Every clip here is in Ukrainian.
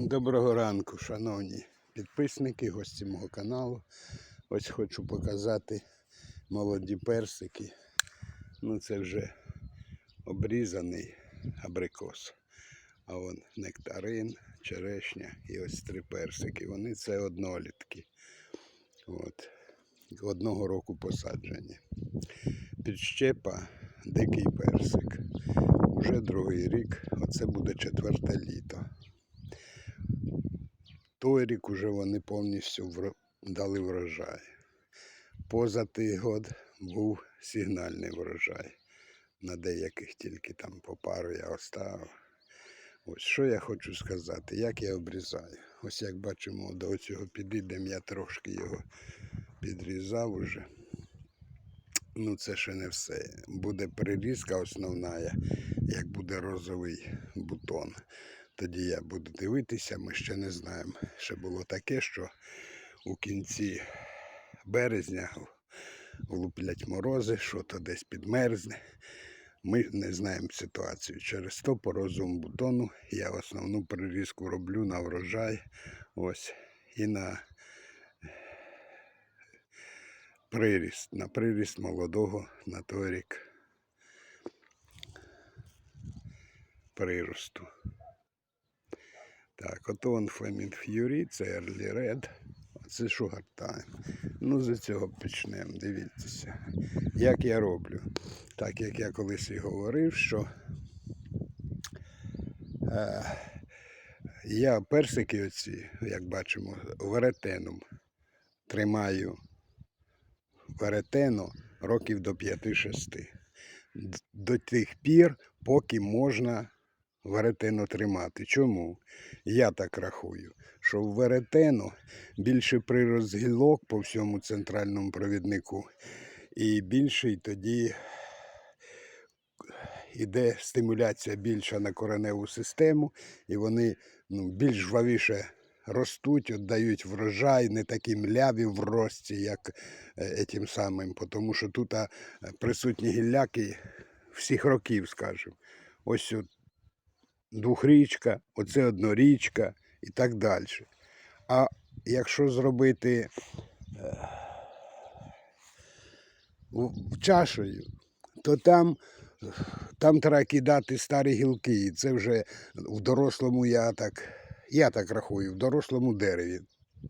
Доброго ранку, шановні підписники, гості мого каналу. Ось хочу показати молоді персики. Ну це вже обрізаний абрикос. А вон нектарин, черешня і ось три персики. Вони це однолітки. От. Одного року посаджені. Підщепа дикий персик. Уже другий рік, оце буде четверте літо. Той рік уже вони повністю дали врожай. Поза той год був сигнальний врожай. На деяких тільки там по пару я оставив. Ось що я хочу сказати, як я обрізаю. Ось як бачимо, до цього підійдем, я трошки його підрізав уже. Ну, це ще не все. Буде прирізка основна, як буде розовий бутон. Тоді я буду дивитися, ми ще не знаємо. Ще було таке, що у кінці березня влуплять морози, що то десь підмерзне. Ми не знаємо ситуацію. Через то по розовому бутону я основну прирізку роблю на врожай. Ось. І на приріст, на приріст молодого на той рік приросту. Так, ото он Фемін Ф'юрі, це Early Red, це Sugar Time. Ну, з цього почнемо, дивіться. Як я роблю. Так як я колись і говорив, що е, я персики оці, як бачимо, веретеном тримаю веретено років до 5-6. До тих пір, поки можна веретено тримати. Чому? Я так рахую, що в веретено більше прирост гілок по всьому центральному провіднику, і більший тоді іде стимуляція більша на кореневу систему, і вони ну, більш жвавіше ростуть, віддають врожай, не такі мляві в рості, як е, етім самим, тому що тут присутні гілляки всіх років, скажімо. Ось от двохрічка, оце однорічка і так далі. А якщо зробити е, чашею, то там, там треба кидати старі гілки. І це вже в дорослому я так, я так рахую, в дорослому дереві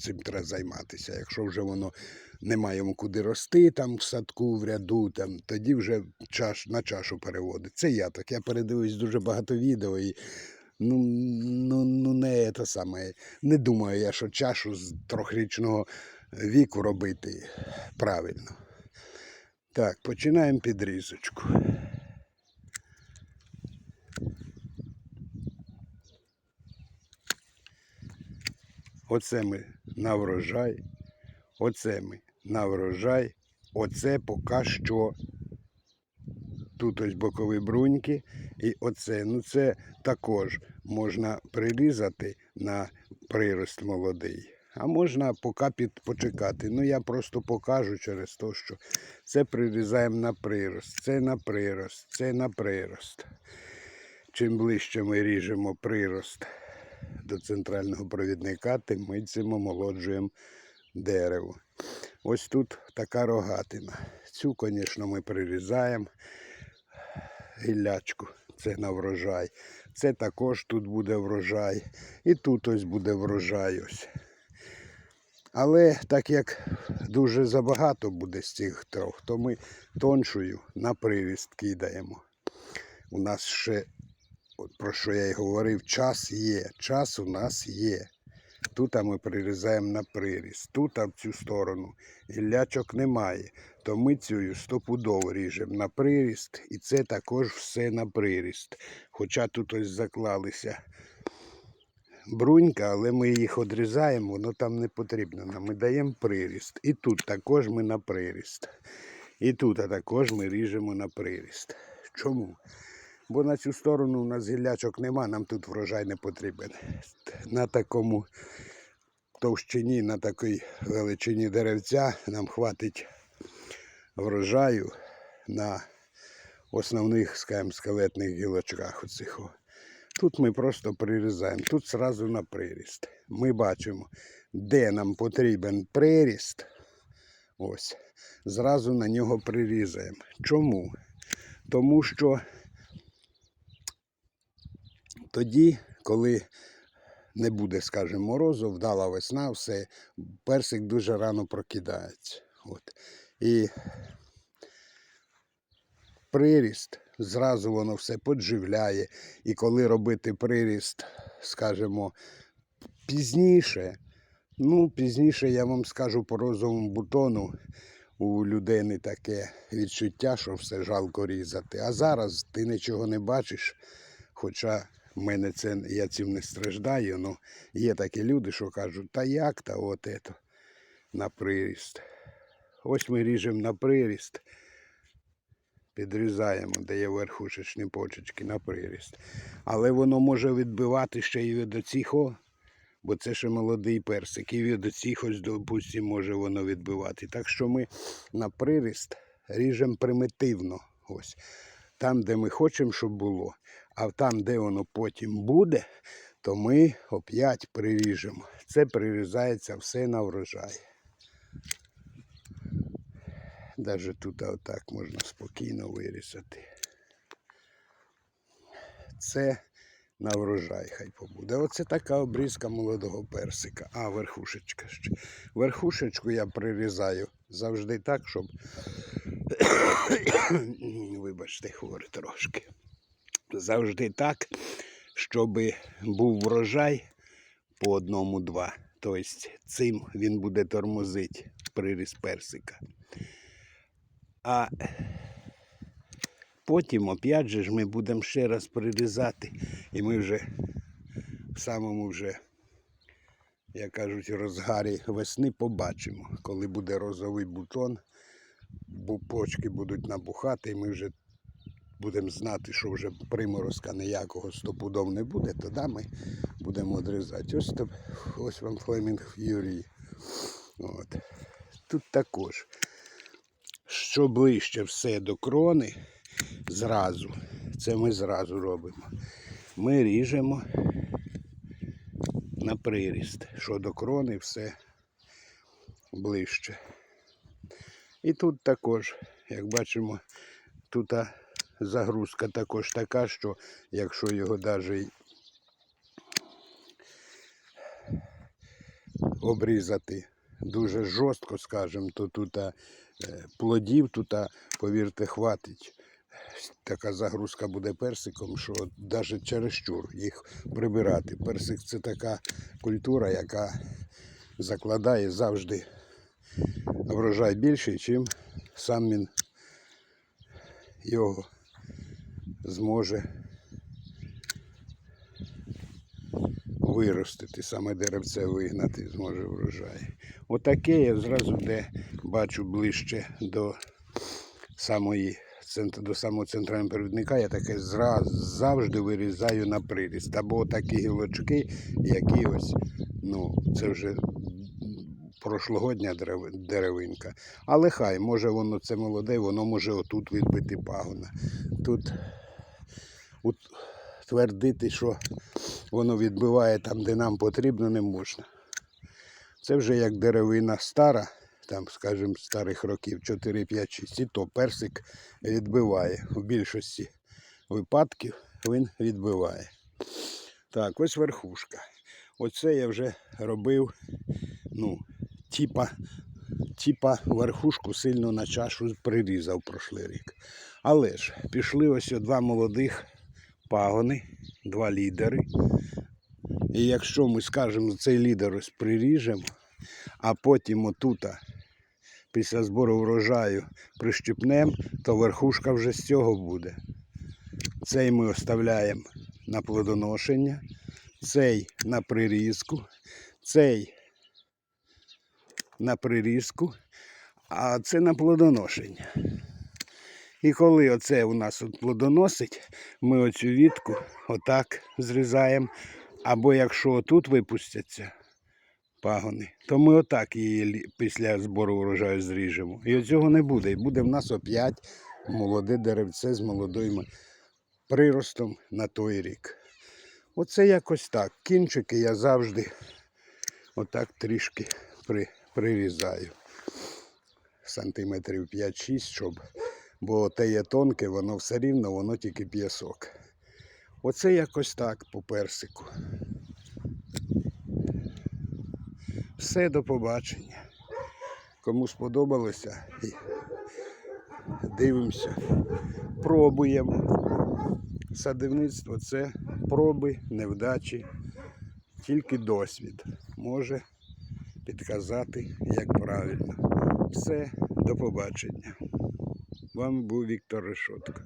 цим треба займатися. Якщо вже воно немає йому куди рости, там в садку, в ряду, там, тоді вже чаш, на чашу переводить. Це я так. Я передивився дуже багато відео і ну, ну, ну не те саме. Не думаю я, що чашу з трьохрічного віку робити правильно. Так, починаємо підрізочку. Оце ми на врожай. Оце ми на врожай. Оце поки що. Тут ось бокові бруньки. І оце. Ну це також можна прирізати на прирост молодий. А можна поки під, почекати. Ну я просто покажу через те, що це прирізаємо на прирост, це на прирост, це на прирост. Чим ближче ми ріжемо прирост до центрального провідника, тим ми цим омолоджуємо дерево. Ось тут така рогатина. Цю, звісно, ми прирізаємо гіллячку. Це на врожай. Це також тут буде врожай. І тут ось буде врожай ось. Але так як дуже забагато буде з цих трьох, то ми тоншою на приріст кидаємо. У нас ще, про що я й говорив, час є. Час у нас є. Тут ми прирізаємо на приріст. Тут в цю сторону гіллячок немає. То ми цю стопудово ріжемо на приріст. І це також все на приріст. Хоча тут ось заклалися брунька, але ми їх відрізаємо, воно там не потрібно. Ми даємо приріст. І тут також ми на приріст. І тут також ми ріжемо на приріст. Чому? Бо на цю сторону у нас гіллячок нема, нам тут врожай не потрібен. На такому товщині, на такій величині деревця нам хватить врожаю на основних, скажімо, скелетних гілочках оцих. Тут ми просто прирізаємо, тут зразу на приріст. Ми бачимо, де нам потрібен приріст. Ось, зразу на нього прирізаємо. Чому? Тому що тоді, коли не буде, скажімо, морозу, вдала весна, все, персик дуже рано прокидається. От. І приріст, зразу воно все подживляє. І коли робити приріст, скажімо, пізніше, ну, пізніше я вам скажу по розовому бутону, у людини таке відчуття, що все жалко різати. А зараз ти нічого не бачиш. Хоча в мене це я цим не страждаю, ну є такі люди, що кажуть, та як та от ето на приріст. Ось ми ріжемо на приріст, підрізаємо, де є верхушечні почечки на приріст. Але воно може відбивати ще й від оцих, бо це ще молодий персик. І від оцих ось, допустимо, може воно відбивати. Так що ми на приріст ріжемо примітивно. Ось. Там, де ми хочемо, щоб було, а там, де воно потім буде, то ми оп'ять приріжемо. Це прирізається все на врожай. Даже тут отак можна спокійно вирізати. Це на врожай хай побуде. Оце така обрізка молодого персика. А, верхушечка ще. Верхушечку я прирізаю завжди так, щоб. Вибачте, хворий трошки. Завжди так, щоб був врожай по одному-два. Тобто цим він буде тормозити приріз персика. А потім, опять же, ми будемо ще раз прирізати, і ми вже в самому вже, як кажуть, розгарі весни побачимо, коли буде розовий бутон, бо почки будуть набухати, і ми вже будемо знати, що вже приморозка ніякого стопудов не буде, тоді ми будемо відрізати. Ось, ось вам Флемінг Ф'юрі. От. Тут також. Що ближче все до крони, зразу, це ми зразу робимо. Ми ріжемо на приріст, що до крони все ближче. І тут також, як бачимо, тут загрузка також така, що якщо його навіть обрізати дуже жорстко, скажімо, то тут е, плодів тут, повірте, хватить. Така загрузка буде персиком, що навіть чересчур їх прибирати. Персик це така культура, яка закладає завжди врожай більший, чим сам він його зможе виростити, саме деревце вигнати зможе врожай. Отаке я зразу де бачу ближче до самої до самого центрального провідника, я таке зразу завжди вирізаю на приріст. Або такі гілочки, які ось, ну, це вже прошлогодня деревинка. Але хай, може воно це молоде, воно може отут відбити пагона. Тут твердити, що воно відбиває там, де нам потрібно, не можна. Це вже як деревина стара, там, скажімо, старих років 4, 5, 6, і то персик відбиває. В більшості випадків він відбиває. Так, ось верхушка. Оце я вже робив, ну, типа, типа верхушку сильно на чашу прирізав прошлий рік. Але ж пішли ось два молодих пагони, два лідери. І якщо ми скажемо, цей лідер ось приріжемо, а потім отута після збору врожаю прищепнемо, то верхушка вже з цього буде. Цей ми оставляємо на плодоношення, цей на прирізку, цей на прирізку, а це на плодоношення. І коли оце у нас от плодоносить, ми оцю вітку отак зрізаємо. Або якщо отут випустяться пагони, то ми отак її після збору урожаю зріжемо. І цього не буде. І буде в нас оп'ять молоде деревце з молодим приростом на той рік. Оце якось так. Кінчики я завжди отак трішки при, прирізаю. Сантиметрів 5-6, щоб. Бо те є тонке, воно все рівно, воно тільки п'ясок. Оце якось так по персику. Все, до побачення. Кому сподобалося, дивимося, пробуємо. Садівництво це проби, невдачі, тільки досвід може підказати, як правильно. Все, до побачення. Вам був Віктор Решотко.